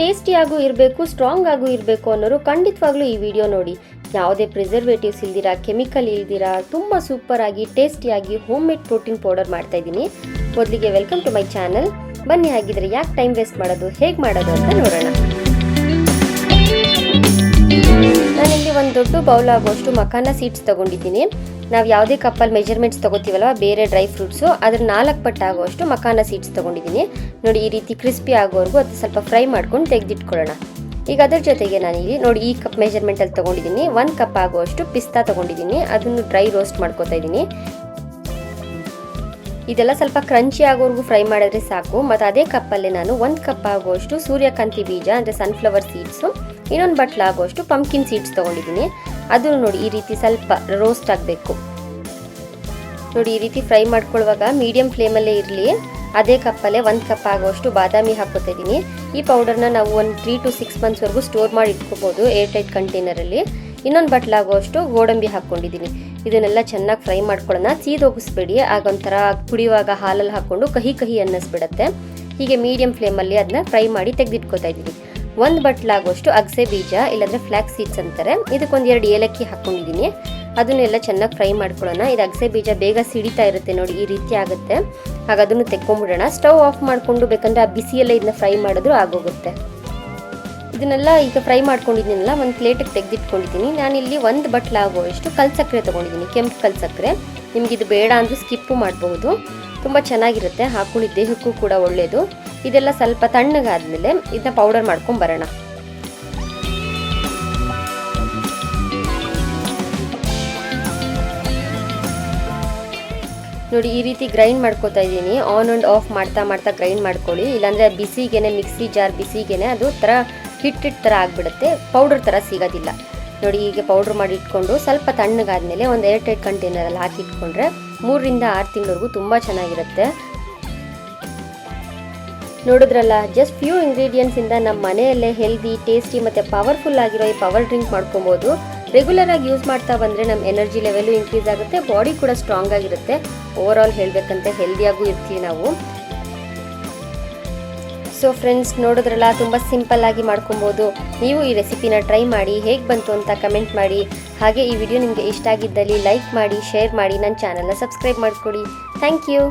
ಟೇಸ್ಟಿಯಾಗೂ ಇರಬೇಕು, ಸ್ಟ್ರಾಂಗ್ ಆಗೂ ಇರಬೇಕು ಅನ್ನೋರು ಖಂಡಿತವಾಗ್ಲೂ ಈ ವಿಡಿಯೋ ನೋಡಿ. ಯಾವುದೇ ಪ್ರಿಸರ್ವೇಟಿವ್ಸ್ ಇಲ್ದಿರ ಕೆಮಿಕಲ್ ಇಲ್ದಿರ, ತುಂಬ ಸೂಪರಾಗಿ ಟೇಸ್ಟಿಯಾಗಿ ಹೋಮ್ ಮೇಡ್ ಪ್ರೋಟೀನ್ ಪೌಡರ್ ಮಾಡ್ತಾ ಇದ್ದೀನಿ. ಮೊದಲಿಗೆ ವೆಲ್ಕಮ್ ಟು ಮೈ ಚಾನಲ್ ಬನ್ನಿ ಹಾಗಿದ್ರೆ ಯಾಕೆ ಟೈಮ್ ವೇಸ್ಟ್ ಮಾಡೋದು, ಹೇಗೆ ಮಾಡೋದು ಅಂತ ನೋಡೋಣ. ನಾನಿಲ್ಲಿ ಒಂದು ದೊಡ್ಡ ಬೌಲ್ ಆಗುವಷ್ಟು ಮಖಾನ ಸೀಡ್ಸ್ ತಗೊಂಡಿದ್ದೀನಿ. ನಾವು ಯಾವುದೇ ಕಪ್ಪಲ್ಲಿ ಮೆಜರ್ಮೆಂಟ್ಸ್ ತಗೋತೀವಲ್ವ, ಬೇರೆ ಡ್ರೈ ಫ್ರೂಟ್ಸು ಅದ್ರ ನಾಲ್ಕು ಪಟ್ಟು ಆಗುವಷ್ಟು ಮಖಾನ ಸೀಡ್ಸ್ ತಗೊಂಡಿದ್ದೀನಿ ನೋಡಿ, ಈ ರೀತಿ ಕ್ರಿಸ್ಪಿ ಆಗೋವರೆಗೂ ಅದು ಸ್ವಲ್ಪ ಫ್ರೈ ಮಾಡ್ಕೊಂಡು ತೆಗೆದಿಟ್ಕೊಳ್ಳೋಣ. ಈಗ ಅದ್ರ ಜೊತೆಗೆ ನಾನಿಲ್ಲಿ, ನೋಡಿ, ಈ ಕಪ್ ಮೆಜರ್ಮೆಂಟಲ್ಲಿ ತೊಗೊಂಡಿದ್ದೀನಿ ಒಂದು ಕಪ್ ಆಗುವಷ್ಟು ಪಿಸ್ತಾ ತೊಗೊಂಡಿದ್ದೀನಿ ಅದನ್ನು ಡ್ರೈ ರೋಸ್ಟ್ ಮಾಡ್ಕೋತಾ ಇದ್ದೀನಿ ಇದೆಲ್ಲ ಸ್ವಲ್ಪ ಕ್ರಂಚಿ ಆಗೋವರೆಗೂ ಫ್ರೈ ಮಾಡಿದ್ರೆ ಸಾಕು. ಮತ್ತು ಅದೇ ಕಪ್ಪಲ್ಲಿ ನಾನು ಒಂದು ಕಪ್ ಆಗುವಷ್ಟು ಸೂರ್ಯಕಾಂತಿ ಬೀಜ, ಅಂದರೆ ಸನ್ಫ್ಲವರ್ ಸೀಡ್ಸು ಇನ್ನೊಂದು ಬಟ್ಲು ಆಗುವಷ್ಟು ಪಂಪ್ಕಿನ್ ಸೀಡ್ಸ್ ತೊಗೊಂಡಿದ್ದೀನಿ ಅದು ನೋಡಿ ಈ ರೀತಿ ಸ್ವಲ್ಪ ರೋಸ್ಟ್ ಆಗಬೇಕು. ನೋಡಿ ಈ ರೀತಿ ಫ್ರೈ ಮಾಡ್ಕೊಳ್ಳುವಾಗ ಮೀಡಿಯಂ ಫ್ಲೇಮಲ್ಲೇ ಇರಲಿ. ಅದೇ ಕಪ್ಪಲ್ಲೇ ಒಂದು ಕಪ್ ಆಗುವಷ್ಟು ಬಾದಾಮಿ ಹಾಕೋತಾ ಇದ್ದೀನಿ. ಈ ಪೌಡರ್ನ ನಾವು ಒಂದು ತ್ರೀ ಟು ಸಿಕ್ಸ್ ಮಂತ್ಸ್ವರೆಗೂ ಸ್ಟೋರ್ ಮಾಡಿ ಇಟ್ಕೋಬೋದು ಏರ್ ಟೈಟ್ ಕಂಟೈನರಲ್ಲಿ ಇನ್ನೊಂದು ಬಟ್ಲಾಗುವಷ್ಟು ಗೋಡಂಬಿ ಹಾಕ್ಕೊಂಡಿದ್ದೀನಿ. ಇದನ್ನೆಲ್ಲ ಚೆನ್ನಾಗಿ ಫ್ರೈ ಮಾಡ್ಕೊಳ್ಳೋಣ. ಸೀದೋಗಿಸ್ಬೇಡಿ ಆಗ ಒಂಥರ ಕುಡಿಯುವಾಗ ಹಾಲಲ್ಲಿ ಹಾಕ್ಕೊಂಡು ಕಹಿ ಕಹಿ ಅನ್ನಿಸ್ಬಿಡತ್ತೆ. ಹೀಗೆ ಮೀಡಿಯಂ ಫ್ಲೇಮಲ್ಲಿ ಅದನ್ನ ಫ್ರೈ ಮಾಡಿ ತೆಗೆದಿಟ್ಕೋತಾ ಇದ್ದೀನಿ. ಒಂದು ಬಟ್ಲಾಗುವಷ್ಟು ಅಗಸೆ ಬೀಜ, ಇಲ್ಲಾಂದರೆ ಫ್ಲ್ಯಾಕ್ಸ್ ಸೀಡ್ಸ್ ಅಂತಾರೆ. ಇದಕ್ಕೊಂದು ಎರಡು ಏಲಕ್ಕಿ ಹಾಕ್ಕೊಂಡಿದ್ದೀನಿ ಅದನ್ನೆಲ್ಲ ಚೆನ್ನಾಗಿ ಫ್ರೈ ಮಾಡ್ಕೊಳ್ಳೋಣ. ಇದು ಅಗಸೆ ಬೀಜ ಬೇಗ ಸಿಡಿತಾ ಇರುತ್ತೆ ನೋಡಿ, ಈ ರೀತಿ ಆಗುತ್ತೆ. ಹಾಗೆ ಅದನ್ನು ತೆಕ್ಕೊಂಬಿಡೋಣ. ಸ್ಟವ್ ಆಫ್ ಮಾಡಿಕೊಂಡು ಬೇಕಂದ್ರೆ ಆ ಬಿಸಿಯಲ್ಲೇ ಇದನ್ನ ಫ್ರೈ ಮಾಡಿದ್ರು ಆಗೋಗುತ್ತೆ. ಇದನ್ನೆಲ್ಲ ಈಗ ಫ್ರೈ ಮಾಡ್ಕೊಂಡಿದ್ದೀನಲ್ಲ ಒಂದು ಪ್ಲೇಟಿಗೆ ತೆಗೆದಿಟ್ಕೊಂಡಿದ್ದೀನಿ ನಾನಿಲ್ಲಿ ಒಂದು ಬಟ್ಲಾಗುವಷ್ಟು ಕಲ್ ಸಕ್ಕರೆ ತೊಗೊಂಡಿದ್ದೀನಿ ಕೆಂಪು ಕಲ್ ಸಕ್ಕರೆ ನಿಮ್ಗೆ ಇದು ಬೇಡ ಅಂದರೂ ಸ್ಕಿಪ್ಪು ಮಾಡಬಹುದು ತುಂಬ ಚೆನ್ನಾಗಿರುತ್ತೆ ಹಾಕೊಂಡಿದ್ದ ದೇಹಕ್ಕೂ ಕೂಡ ಒಳ್ಳೆಯದು ಇದೆಲ್ಲ ಸ್ವಲ್ಪ ತಣ್ಣಗಾದ್ಮೇಲೆ ಇದನ್ನ ಪೌಡರ್ ಮಾಡ್ಕೊಂಡು ಬರೋಣ. ನೋಡಿ, ಈ ರೀತಿ ಗ್ರೈಂಡ್ ಮಾಡ್ಕೋತಾ ಇದ್ದೀನಿ. ಆನ್ ಆ್ಯಂಡ್ ಆಫ್ ಮಾಡ್ತಾ ಮಾಡ್ತಾ ಗ್ರೈಂಡ್ ಮಾಡ್ಕೊಳ್ಳಿ. ಇಲ್ಲಾಂದರೆ ಬಿಸಿಗೆನೆ, ಮಿಕ್ಸಿ ಜಾರ್ ಬಿಸಿಗೆನೆ, ಅದು ಥರ ಹಿಟ್ಟಿಟ್ಟು ಥರ ಆಗಿಬಿಡುತ್ತೆ. ಪೌಡರ್ ಥರ ಸಿಗೋದಿಲ್ಲ. ನೋಡಿ, ಹೀಗೆ ಪೌಡ್ರ್ ಮಾಡಿ ಇಟ್ಕೊಂಡು ಸ್ವಲ್ಪ ತಣ್ಣಗಾದ್ಮೇಲೆ ಒಂದು ಏರ್ ಟೈಟ್ ಕಂಟೈನರಲ್ಲಿ ಹಾಕಿ ಇಟ್ಕೊಂಡ್ರೆ ಮೂರರಿಂದ ಆರು ತಿಂಗಳವರೆಗೂ ತುಂಬ ಚೆನ್ನಾಗಿರುತ್ತೆ. ನೋಡಿದ್ರಲ್ಲ ಜಸ್ಟ್ ಫ್ಯೂ ಇಂಗ್ರೀಡಿಯೆಂಟ್ಸಿಂದ ನಮ್ಮ ಮನೆಯಲ್ಲೇ ಹೆಲ್ದಿ ಟೇಸ್ಟಿ ಮತ್ತು ಪವರ್ಫುಲ್ ಆಗಿರೋ ಈ ಪವರ್ ಡ್ರಿಂಕ್ ಮಾಡ್ಕೊಬೋದು. ರೆಗ್ಯುಲರ್ ಆಗಿ ಯೂಸ್ ಮಾಡ್ತಾ ಬಂದರೆ ನಮ್ಮ ಎನರ್ಜಿ ಲೆವೆಲು ಇನ್ಕ್ರೀಸ್ ಆಗುತ್ತೆ ಬಾಡಿ ಕೂಡ ಸ್ಟ್ರಾಂಗ್ ಆಗಿರುತ್ತೆ. ಓವರ್ ಆಲ್ ಹೇಳಬೇಕಂತೆ ಹೆಲ್ದಿಯಾಗೂ ಇರ್ತೀವಿ ನಾವು. ಸೊ ಫ್ರೆಂಡ್ಸ್ ನೋಡಿದ್ರಲ್ಲ, ತುಂಬ ಸಿಂಪಲ್ ಆಗಿ ಮಾಡ್ಕೊಬೋದು. ನೀವು ಈ ರೆಸಿಪಿನ ಟ್ರೈ ಮಾಡಿ, ಹೇಗೆ ಬಂತು ಅಂತ ಕಮೆಂಟ್ ಮಾಡಿ. ಹಾಗೆ ಈ ವಿಡಿಯೋ ನಿಮಗೆ ಇಷ್ಟ ಆಗಿದ್ದಲ್ಲಿ ಲೈಕ್ ಮಾಡಿ ಶೇರ್ ಮಾಡಿ ನನ್ನ ಚಾನಲ್ನ ಸಬ್ಸ್ಕ್ರೈಬ್ ಮಾಡಿಕೊಡಿ. Thank you